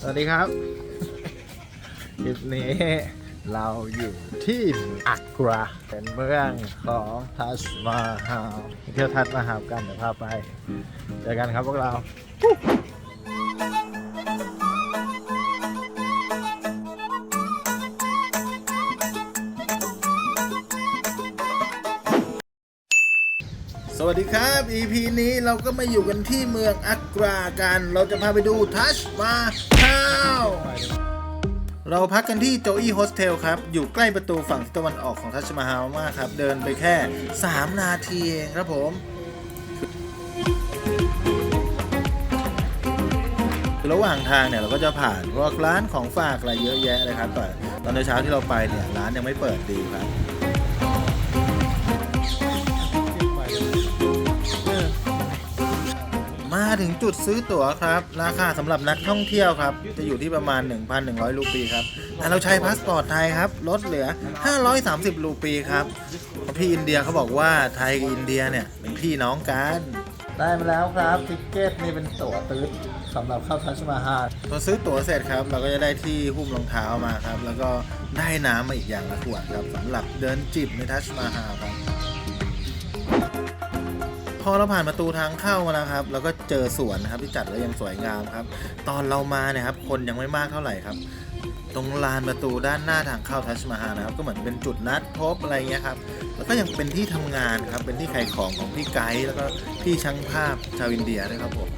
สวัสดีครับคลิปนี้เราอยู่ที่อักราเป็นเมืองของทัสมาฮาเที่ยวทัสมาฮาลกันเดี๋ยวพาไป เจอกันครับพวกเรา วัสดีครับ EP นี้เราก็มาอยู่กันที่เมืองอักรากัน เราจะพาไปดูทัชมาฮาลเราพักกันที่โจอี้โฮสเทลครับ อยู่ใกล้ประตูฝั่งตะวันออกของทัชมาฮาลมากครับ เดินไปแค่ 3 นาทีเองครับผม ระหว่างทางเนี่ยเราก็จะผ่านพวกร้านของฝากอะไรเยอะแยะเลยครับแต่ตอนเช้าที่เราไปเนี่ยร้านยังไม่เปิดดีครับ ถึงจุดซื้อตั๋วครับ ราคาสำหรับนักท่องเที่ยวครับ จะอยู่ที่ประมาณ 1,100 รูปีครับแต่เราใช้พาสปอร์ตไทยครับ ลดเหลือ 530 รูปีครับเพราะพี่อินเดียเขาบอกว่าไทยกับอินเดียเนี่ยเป็นพี่น้องกันได้มาแล้วครับทิกเก็ตนี่เป็นตั๋วตื้อสำหรับเข้าทัชมาฮาลพอซื้อตั๋วเสร็จครับ เราก็จะได้ที่หุ้มรองเท้ามาครับ แล้วก็ได้น้ำมาอีกอย่างละขวดครับสำหรับเดินจิบในทัชมาฮาลครับพ อเราผ่านประตูทางเข้ามาแล้วครับเราก็เจอสวนนะครับที่จัดไว้อย่างสวยงามครับ ตอนเรามาเนี่ยครับคนยังไม่มากเท่าไหร่ครับตรงลานประตูด้านหน้าทางเข้าทัชมาฮาลนะครับ ก็เหมือนเป็นจุดนัดพบอะไรเงี้ยครับ แล้วก็ยังเป็นที่ทำงานครับ เป็นที่ขายของของพี่ไกด์แล้วก็พี่ช่างภาพชาวอินเดียด้วยครับผม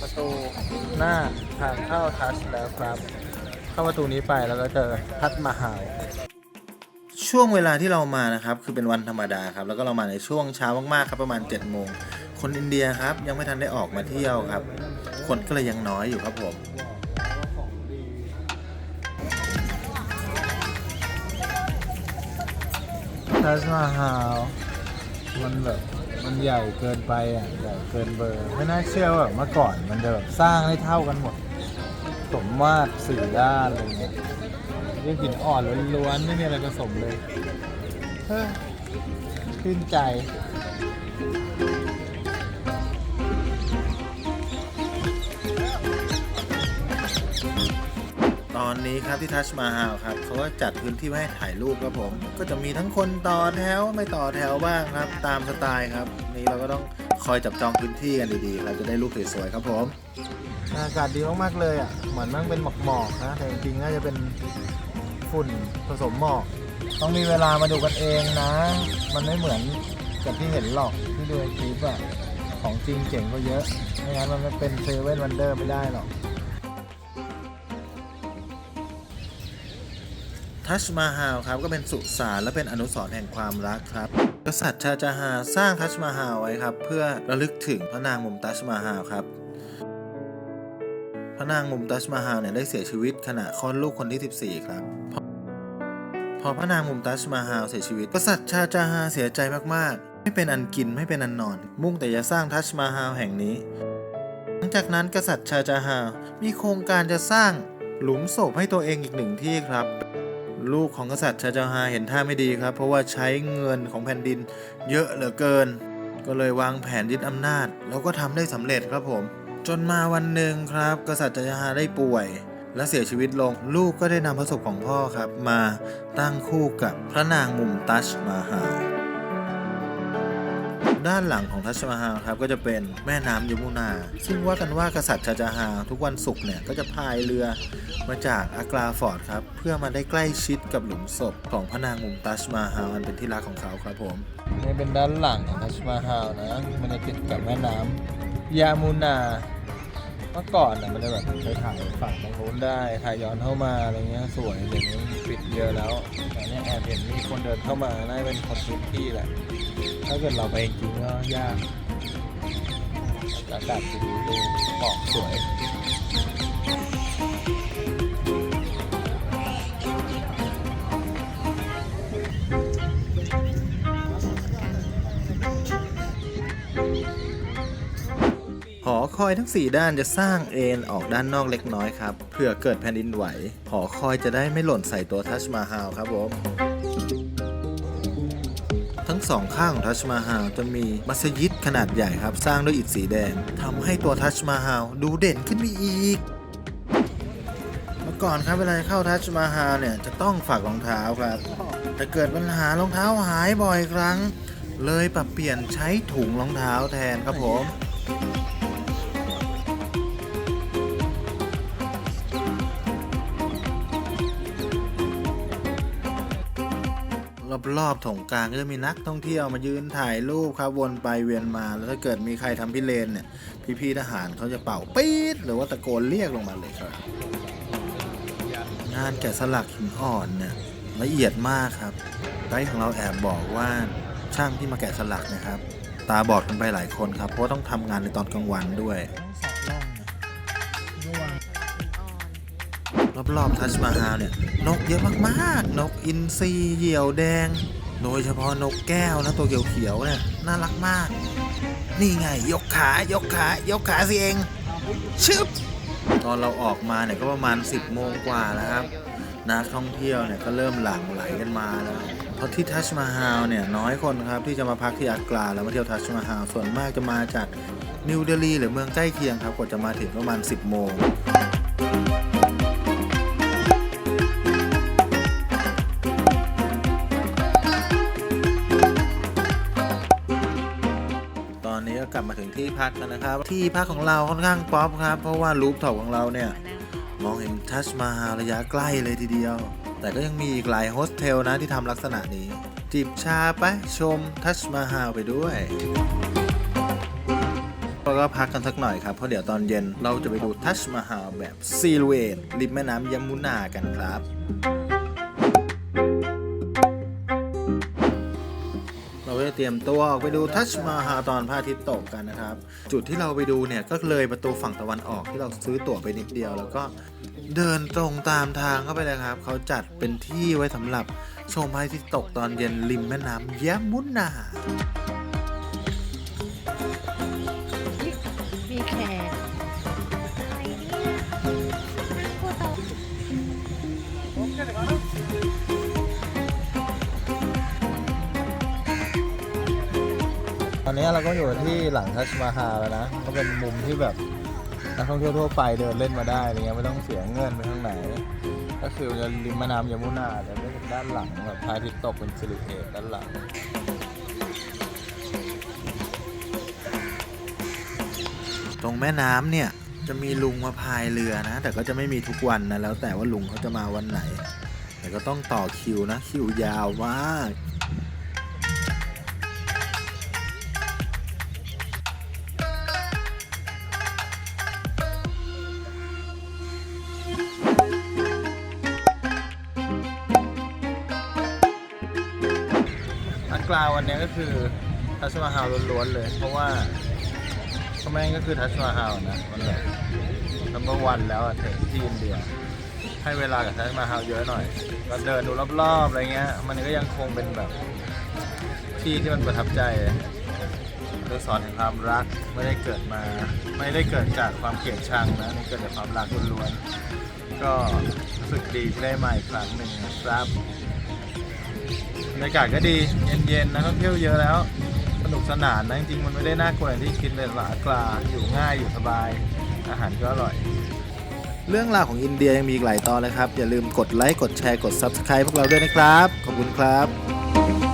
ประตูหน้าทางเข้าทัชแล้วครับ เข้าประตูนี้ไปแล้วก็เจอทัชมาฮาล ช่วงเวลาที่เรามานะครับ คือเป็นวันธรรมดาครับ แล้วก็เรามาในช่วงเช้ามากๆครับประมาณ7จ็ดโมง คนอินเดียครับ ยังไม่ทันได้ออกมาเที่ยวครับ คนก็เลยยังน้อยอยู่ครับผมทัชมาฮาลมันแบบมันใหญ่เกินไปอะใหญ่เกินเบอร์ ไม่น่าเชื่อว่าแบบเมื่อก่อนมันจะแบบสร้างให้เท่ากันหมด สมมาตรสี่ด้านอะไรเงี้ย เรื่องหินอ่อนล้วนๆไม่มีอะไรผสมเลยเฮ้ยขึ้นใจตอนนี้ครับที่ทัชมาฮาลครับเขาก็จัดพื้นที่ไว้ให้ถ่ายรูปครับผม ก็จะมีทั้งคนต่อแถวไม่ต่อแถวบ้างครับ ตามสไตล์ครับ นี่เราก็ต้องคอยจับจองพื้นที่กันดีๆ เราจะได้รูปสวยๆครับผม อากาศดีมากๆเลยอะ เหมือนมันเป็นหมอกๆนะ แต่จริงๆน่าจะเป็นฝุ่นผสมหมอก ต้องมีเวลามาดูกันเองนะ มันไม่เหมือนกับที่เห็นหรอกที่ดูในคลิปอะ ของจริงเจ๋งกว่าเยอะ ไม่งั้นมันไม่เป็นเซเว่นวันเดอร์ไม่ได้หรอก ทัชมาฮาลครับก็เป็นสุสานและเป็นอนุสรณ์แห่งความรักครับกษัตริย์ชาจาฮาสร้างทัชมาฮาลไว้ครับ เพื่อระลึกถึงพระนางมุมตัชมาฮาลครับ ระนางมุมตัชมาฮาลเนี่ยได้เสียชีวิตขณะคลอดลูกคนที่ 14 ครับพอพระนางมุมตัชมาฮาลเสียชีวิตกษัตริย์ชาจาฮาเสียใจมากๆ ไม่เป็นอันกินไม่เป็นอันนอน มุ่งแต่จะสร้างทัชมาฮาลแห่งนี้ หลังจากนั้นกษัตริย์ชาจาฮามีโครงการจะสร้างหลุมศพให้ตัวเองอีกหนึ่งที่ครับ ลูกของกษัตริย์ชาจาฮาเห็นท่าไม่ดีครับ เพราะว่าใช้เงินของแผ่นดิน เยอะเหลือเกิน ก็เลยวางแผนยึดอำนาจ แล้วก็ทำได้สำเร็จครับผม จนมาวันหนึ่งครับ กษัตริย์ชาจาฮาได้ป่วย และเสียชีวิตลงลูกก็ได้นำพระศพของพ่อครับ มาตั้งคู่กับพระนางมุมตัชมาฮาลด้านหลังของทัชมาฮาลครับก็จะเป็นแม่น้ำยมุนา ซึ่งว่ากันว่ากษัตริย์ชาจาฮาทุกวันศุกร์เนี่ยก็จะพายเรือมาจากอากราฟอร์ดครับ เพื่อมาได้ใกล้ชิดกับหลุมศพของพระนางมุมตัชมาฮาลอันเป็นที่รักของเขาครับผมนี่เป็นด้านหลังของทัชมาฮาลนะมันจะติดกับแม่น้ำ ยามูนาเมื่อก่อนนะมันจะแบบเคยถ่ายฝั่งตรงนู้นได้ถ่ายย้อนเข้ามาอะไรเงี้ยสวยเดี๋ยวนี้ปิดเยอะแล้วแต่เนี่ยแอบเห็นมีคนเดินเข้ามาน่าจะเป็นคนทุกที่แหละถ้าเกิดเราไปจริงก็ยากอากาศดีดูหมอกสวย หอคอยทั้ง 4 ด้านจะสร้างเอ็นออกด้านนอกเล็กน้อยครับเพื่อเกิดแผ่นดินไหว หอคอยจะได้ไม่หล่นใส่ตัวทัชมาฮาลครับผมทั้งสองข้างของทัชมาฮาลจะมีมัสยิดขนาดใหญ่ครับ สร้างด้วยอิฐสีแดงทำให้ตัวทัชมาฮาลดูเด่นขึ้นไปอีก เมื่อก่อนครับเวลาเข้าทัชมาฮาลเนี่ยจะต้องฝากรองเท้าครับ แต่เกิดปัญหารองเท้าหายบ่อยครั้ง เลยปรับเปลี่ยนใช้ถุงรองเท้าแทนครับผม รอบๆถงกลางก็จะมีนักท่องเที่ยวมายืนถ่ายรูปครับวนไปเวียนมา แล้วถ้าเกิดมีใครทำพิเรนเนี่ยพี่ๆทหารเขาจะเป่าปี๊ดหรือว่าตะโกนเรียกลงมาเลยครับ งานแกะสลักหินอ่อนเนี่ยละเอียดมากครับไกด์ของเราแอบบอกว่าช่างที่มาแกะสลักนะครับ ตาบอดกันไปหลายคนครับ เพราะต้องทำงานในตอนกลางวันด้วย รอบๆทัชมาฮาลเนี่ยนกเยอะมากๆ นกอินทรีเหยี่ยวแดง โดยเฉพาะนกแก้วนะตัวเขียวๆเนี่ยน่ารักมาก นี่ไงยกขายกขายกขาสิเองชึบตอนเราออกมาเนี่ยก็ประมาณ 10 โมงกว่าแล้วครับนักท่องเที่ยวเนี่ยก็เริ่มหลั่งไหลกันมาแล้วเพราะที่ทัชมาฮาลเนี่ยน้อยคนครับที่จะมาพักที่อักราแล้วมาเที่ยวทัชมาฮาลส่วนมากจะมาจากนิวเดลีหรือเมืองใกล้เคียงครับกว่าจะมาถึงประมาณ 10 โมง กลับมาถึงที่พักกันนะครับ ที่พักของเราค่อนข้างป๊อปครับ เพราะว่ารูปท็อปของเราเนี่ยมองเห็นทัชมาฮาระยะใกล้เลยทีเดียว แต่ก็ยังมีอีกหลายโฮสเทลนะที่ทำลักษณะนี้ จิบชาไปชมทัชมาฮาไปด้วยแล้วก็พักกันสักหน่อยครับ เพราะเดี๋ยวตอนเย็นเราจะไปดูทัชมาฮาแบบซีลูเอตริมแม่น้ำยมุนากันครับ ตรียมตัวออกไปดูทัชมาฮาตอนพระอาทิตย์ตกกันนะครับ จุดที่เราไปดูเนี่ยก็เลยประตูฝั่งตะวันออกที่เราซื้อตั๋วไปนิดเดียว แล้วก็เดินตรงตามทางเข้าไปเลยครับ เขาจัดเป็นที่ไว้สำหรับชมพระอาทิตย์ตกตอนเย็นริมแม่น้ำยะมุนนา อนนี้เราก็อยู่ที่หลังทัชมาฮาแล้วนะ ก็เป็นมุมที่แบบนักท่องเที่ยวทั่วไปเดินเล่นมาได้อะไรเงี้ยไม่ต้องเสียเงินไปทางไหน ก็คือจะริมแม่น้ำยมุนาแต่ไม่ด้านหลังแบบพระอาทิตย์ตกเป็นสิริเอกด้านหลังตรงแม่น้ำเนี่ยจะมีลุงมาพายเรือนะ แต่ก็จะไม่มีทุกวันนะแล้วแต่ว่าลุงเขาจะมาวันไหน แต่ก็ต้องต่อคิวนะ คิวยาวมาก กลาววันนี้ก็คือทัชมาฮาลล้วนๆเลย เพราะว่าก็แม่งก็คือทัชมาฮาลนะมันแบบนัมเบอร์วันแล้วอะถึงที่อินเดียให้เวลากับทัชมาฮาลเยอะหน่อยก็เดินดูรอบๆอะไรเงี้ย มันก็ยังคงเป็นแบบที่ที่มันประทับใจเรื่องสอนแห่งความรักไม่ได้เกิดมา ไม่ได้เกิดจากความเกลียดชังนะนี่เกิดจากความรักล้วนๆก็รู้สึกดีที่ได้มาอีกครั้งหนึ่งครับ บรรยากาศก็ดีเย็นๆนะกท่องเที่ยวเยอะแล้ว สนุกสนานนะจริงๆมันไม่ได้น่ากลัวอย่างที่คิดเลยหลากลาอยู่ง่ายอยู่สบาย อาหารก็อร่อย เรื่องราวของอินเดียยังมีอีกหลายตอนเลยครับ อย่าลืมกดไลค์กดแชร์กด Subscribe พวกเราด้วยนะครับ ขอบคุณครับ